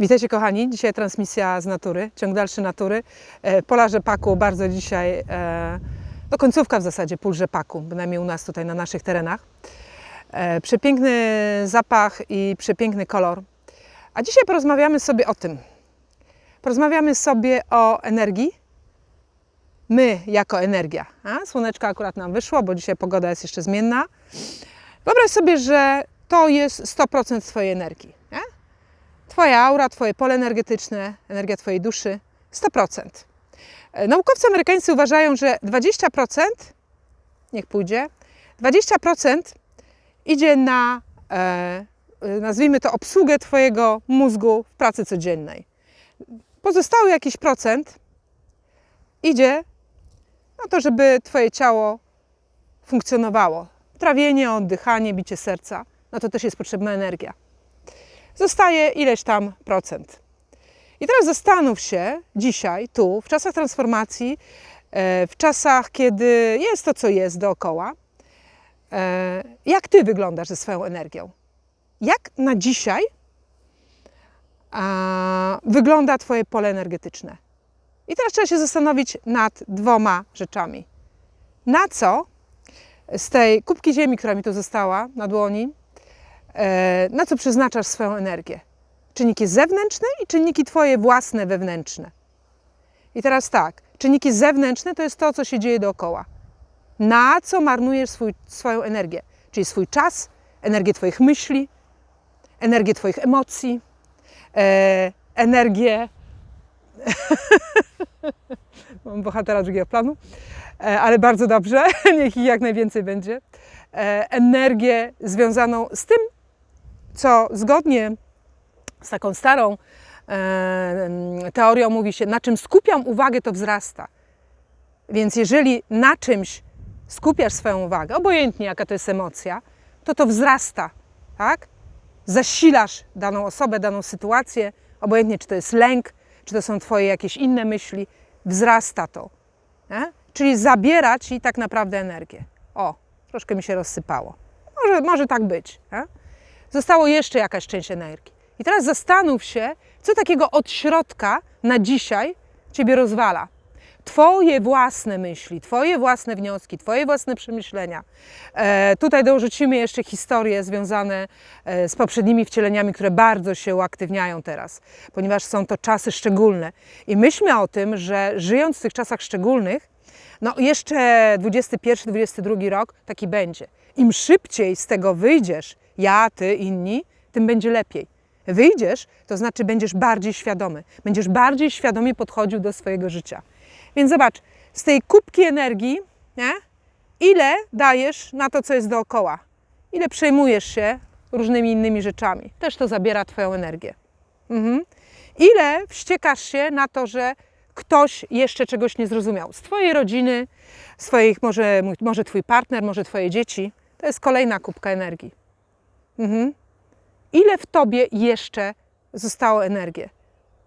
Witajcie kochani, dzisiaj transmisja z natury, ciąg dalszy natury. E, Pola rzepaku bardzo dzisiaj, e, no końcówka w zasadzie pól rzepaku, bynajmniej u nas tutaj na naszych terenach. E, Przepiękny zapach i przepiękny kolor. A dzisiaj porozmawiamy sobie o tym. Porozmawiamy sobie o energii. My jako energia. A? Słoneczko akurat nam wyszło, bo dzisiaj pogoda jest jeszcze zmienna. Wyobraź sobie, że to jest 100% Twojej energii. Twoja aura, Twoje pole energetyczne, energia Twojej duszy 100%. E, Naukowcy amerykańscy uważają, że 20%, niech pójdzie, 20% idzie na, e, nazwijmy to, obsługę Twojego mózgu w pracy codziennej. Pozostały jakiś procent idzie na to, żeby Twoje ciało funkcjonowało. Trawienie, oddychanie, bicie serca, no to też jest potrzebna energia zostaje ileś tam procent. I teraz zastanów się dzisiaj, tu, w czasach transformacji, e, w czasach, kiedy jest to, co jest dookoła, e, jak ty wyglądasz ze swoją energią? Jak na dzisiaj wygląda Twoje pole energetyczne? I teraz trzeba się zastanowić nad dwoma rzeczami. Na co z tej kubki ziemi, która mi tu została na dłoni, na co przeznaczasz swoją energię? Czynniki zewnętrzne i czynniki Twoje własne, wewnętrzne. I teraz tak, czynniki zewnętrzne to jest to, co się dzieje dookoła. Na co marnujesz swój, swoją energię? Czyli swój czas, energię Twoich myśli, energię Twoich emocji, e, energię. Mam bohatera drugiego planu, e, ale bardzo dobrze, niech ich jak najwięcej będzie. E, energię związaną z tym, co zgodnie z taką starą teorią mówi się, na czym skupiam uwagę, to wzrasta. Więc jeżeli na czymś skupiasz swoją uwagę, obojętnie jaka to jest emocja, to to wzrasta, tak? Zasilasz daną osobę, daną sytuację, obojętnie czy to jest lęk, czy to są Twoje jakieś inne myśli, wzrasta to. Nie? Czyli zabiera Ci tak naprawdę energię. O, troszkę mi się rozsypało. Może, może tak być. Nie? Zostało jeszcze jakaś część energii. I teraz zastanów się, co takiego od środka na dzisiaj Ciebie rozwala. Twoje własne myśli, Twoje własne wnioski, Twoje własne przemyślenia. E, tutaj dorzucimy jeszcze historie związane e, z poprzednimi wcieleniami, które bardzo się uaktywniają teraz, ponieważ są to czasy szczególne. I myślmy o tym, że żyjąc w tych czasach szczególnych, no jeszcze 21-22 rok taki będzie. Im szybciej z tego wyjdziesz, ja, ty, inni, tym będzie lepiej. Wyjdziesz, to znaczy będziesz bardziej świadomy, będziesz bardziej świadomie podchodził do swojego życia. Więc zobacz, z tej kubki energii, nie? ile dajesz na to, co jest dookoła, ile przejmujesz się różnymi innymi rzeczami. Też to zabiera Twoją energię. Mhm. Ile wściekasz się na to, że ktoś jeszcze czegoś nie zrozumiał. Z Twojej rodziny, swoich, może, może Twój partner, może Twoje dzieci. To jest kolejna kubka energii. Mhm. Ile w Tobie jeszcze zostało energii?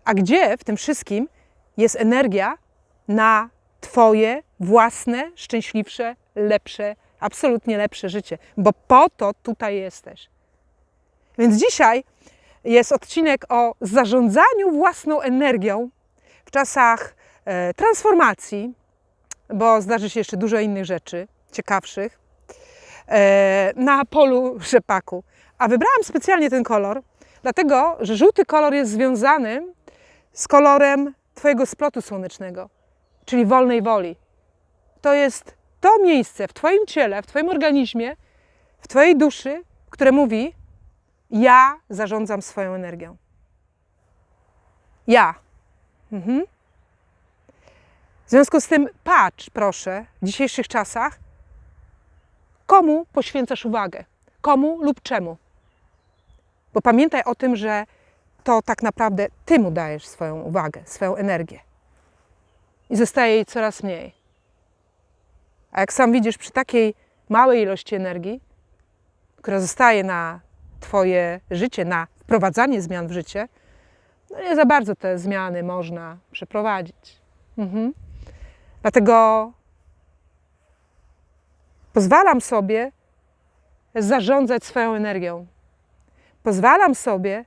A gdzie w tym wszystkim jest energia na Twoje własne, szczęśliwsze, lepsze, absolutnie lepsze życie? Bo po to tutaj jesteś. Więc dzisiaj jest odcinek o zarządzaniu własną energią w czasach e, transformacji, bo zdarzy się jeszcze dużo innych rzeczy ciekawszych, e, na polu rzepaku. A wybrałam specjalnie ten kolor, dlatego że żółty kolor jest związany z kolorem Twojego splotu słonecznego, czyli wolnej woli. To jest to miejsce w Twoim ciele, w Twoim organizmie, w Twojej duszy, które mówi: Ja zarządzam swoją energią. Ja. Mhm. W związku z tym patrz, proszę, w dzisiejszych czasach, komu poświęcasz uwagę, komu lub czemu. Bo pamiętaj o tym, że to tak naprawdę ty mu dajesz swoją uwagę, swoją energię. I zostaje jej coraz mniej. A jak sam widzisz, przy takiej małej ilości energii, która zostaje na Twoje życie, na wprowadzanie zmian w życie, no nie za bardzo te zmiany można przeprowadzić. Mhm. Dlatego pozwalam sobie zarządzać swoją energią. Pozwalam sobie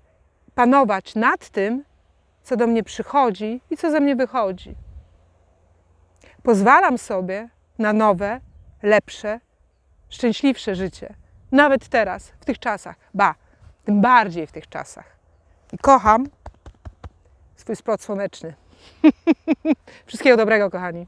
panować nad tym, co do mnie przychodzi i co ze mnie wychodzi. Pozwalam sobie na nowe, lepsze, szczęśliwsze życie. Nawet teraz, w tych czasach. Ba, tym bardziej w tych czasach. I kocham swój spot słoneczny. Wszystkiego dobrego, kochani.